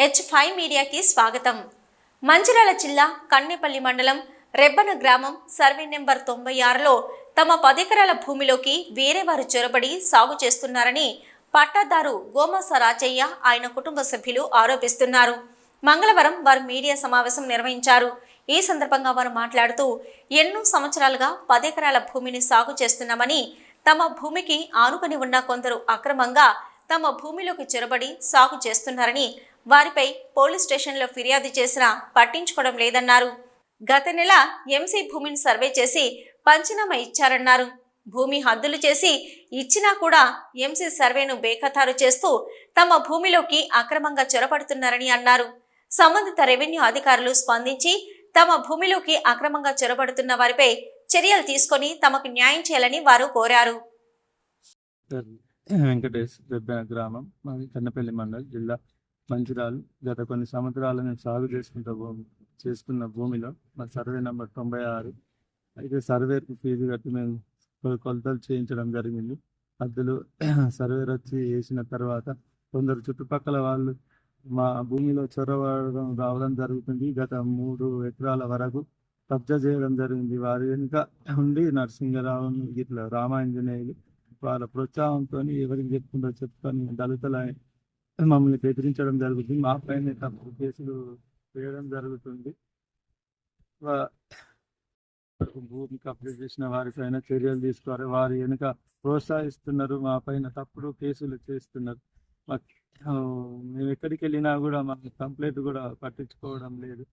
H five మీడియాకి స్వాగతం. మంచిర్యాల జిల్లా కన్నెపల్లి మండలం రెబ్బన గ్రామం సర్వే నెంబర్ తొంభై ఆరులో తమ పదెకరాల భూమిలోకి వేరే వారు చొరబడి సాగు చేస్తున్నారని పట్టాదారు గోమాస రాజయ్య ఆయన కుటుంబ సభ్యులు ఆరోపిస్తున్నారు. మంగళవారం వారు మీడియా సమావేశం నిర్వహించారు. ఈ సందర్భంగా వారు మాట్లాడుతూ ఎన్నో సంవత్సరాలుగా పదెకరాల భూమిని సాగు చేస్తున్నామని తమ భూమికి ఆనుకొని ఉన్న కొందరు అక్రమంగా తమ భూమిలోకి చొరబడి సాగు చేస్తున్నారని వారిపై పోలీస్ స్టేషన్లో ఫిర్యాదు చేసినా పట్టించుకోవడం లేదన్నారు. గత నెల ఎంసీ భూమిని సర్వే చేసి పంచనామా ఇచ్చారన్నారు. భూమి హద్దులు చేసి ఇచ్చినా కూడా ఎంసీ సర్వేను బేఖతారు చేస్తూ తమ భూమిలోకి అక్రమంగా చొరబడుతున్నారని అన్నారు. సంబంధిత రెవెన్యూ అధికారులు స్పందించి తమ భూమిలోకి అక్రమంగా చొరబడుతున్న వారిపై చర్యలు తీసుకొని తమకు న్యాయం చేయాలని వారు కోరారు. వెంకటేష్ గ్రామం మాది కన్నపల్లి మండల్ జిల్లా మంచిరాలు గత కొన్ని సంవత్సరాలను సాగు చేసుకుంట భూమి చేసుకున్న భూమిలో మా సర్వే నెంబర్ తొంభై ఆరు. అయితే సర్వేకు ఫీజు కట్టి మేము కొ- కొలతలు చేయించడం జరిగింది. అద్దులు సర్వేర్ వచ్చి వేసిన తర్వాత కొందరు చుట్టుపక్కల వాళ్ళు మా భూమిలో చొరవడం రావడం జరుగుతుంది. గత మూడు ఎకరాల వరకు కబ్జా చేయడం జరిగింది. వారి వెనుక ఉండి నరసింహరావు ఇట్లా రామాంజనేయులు వాళ్ళ ప్రోత్సాహంతో ఎవరికి చెప్పుకుంటారు చెప్పుకొని దళితుల మమ్మల్ని బెదిరించడం జరుగుతుంది. మా పైన తప్పు కేసులు వేయడం జరుగుతుంది. భూమి కంప్లీట్ చేసిన వారిపైన చర్యలు తీసుకోవాలి. వారు వెనుక ప్రోత్సహిస్తున్నారు. మా పైన తప్పుడు కేసులు చేస్తున్నారు. మేము ఎక్కడికి వెళ్ళినా కూడా మాకు కంప్లైంట్ కూడా పట్టించుకోవడం లేదు.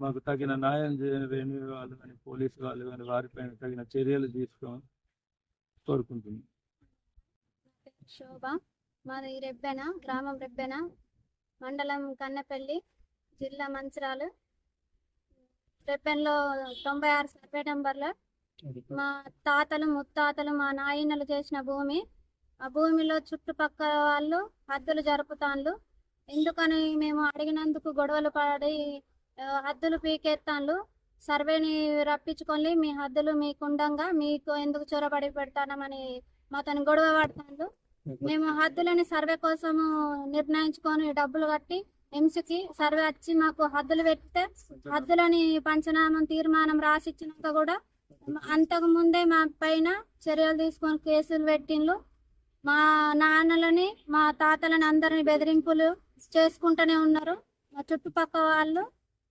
మాకు తగిన న్యాయం చేయని రెవెన్యూ వాళ్ళు కానీ పోలీసు వాళ్ళు కానీ వారిపైన తగిన చర్యలు తీసుకోమని కోరుకుంటున్నాం. శోభ. మాది రెబ్బెన గ్రామం రెబ్బెన మండలం కన్నెపల్లి జిల్లా మంచిరాలు. రెబ్బెన్లో తొంభై ఆరు సర్వే నెంబర్లో. మా తాతలు ముత్తాతలు మా నాయనలు చేసిన భూమి. ఆ భూమిలో చుట్టుపక్కల వాళ్ళు హద్దులు జరుపుతాన్లు. ఎందుకని మేము అడిగినందుకు గొడవలు పడి హద్దులు పీకెత్తాన్లు. సర్వేని రప్పించుకొని మీ హద్దులు మీకుండంగా మీకు ఎందుకు చొరబడి పెడతానమని మాతని గొడవ పడతాను మేము హద్దులని సర్వే కోసము నిర్ణయించుకొని డబ్బులు కట్టి ఎంసీకి సర్వే వచ్చి మాకు హద్దులు పెడితే హద్దులని పంచనామం తీర్మానం రాసిచ్చినాక కూడా అంతకు ముందే మా పైన చర్యలు తీసుకొని కేసులు పెట్టిండ్లు. మా నాన్నలని మా తాతలని అందరిని బెదిరింపులు చేసుకుంటూనే ఉన్నారు. మా చుట్టుపక్కల వాళ్ళు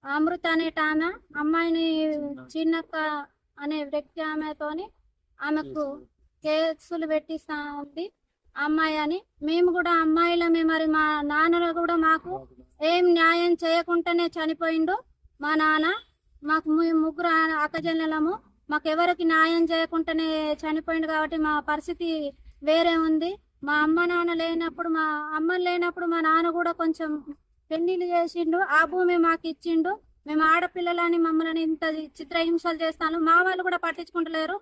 అమృత అనేట ఆమె అమ్మాయిని చిన్నక్క అనే వ్యక్తి ఆమెతోని ఆమెకు కేసులు పెట్టిస్తా ఉంది. అమ్మాయి అని. మేము కూడా అమ్మాయిలమే మరి మా నాన్న కూడా మాకు ఏం న్యాయం చేయకుండానే చనిపోయిండు. మా నాన్న మాకు ముగ్గురు ఆ- మాకు ఎవరికి న్యాయం చేయకుండానే చనిపోయిండు కాబట్టి మా పరిస్థితి వేరే ఉంది. మా అమ్మ నాన్న లేనప్పుడు మా అమ్మ లేనప్పుడు మా నాన్న కూడా కొంచెం పెళ్ళిళ్ళు చేసిండు. ఆ భూమి మాకు ఇచ్చిండు. మేము ఆడపిల్లలని మమ్మల్ని ఇంత చిత్రహింసలు చేస్తాను. మా వాళ్ళు కూడా పట్టించుకుంటలేరు.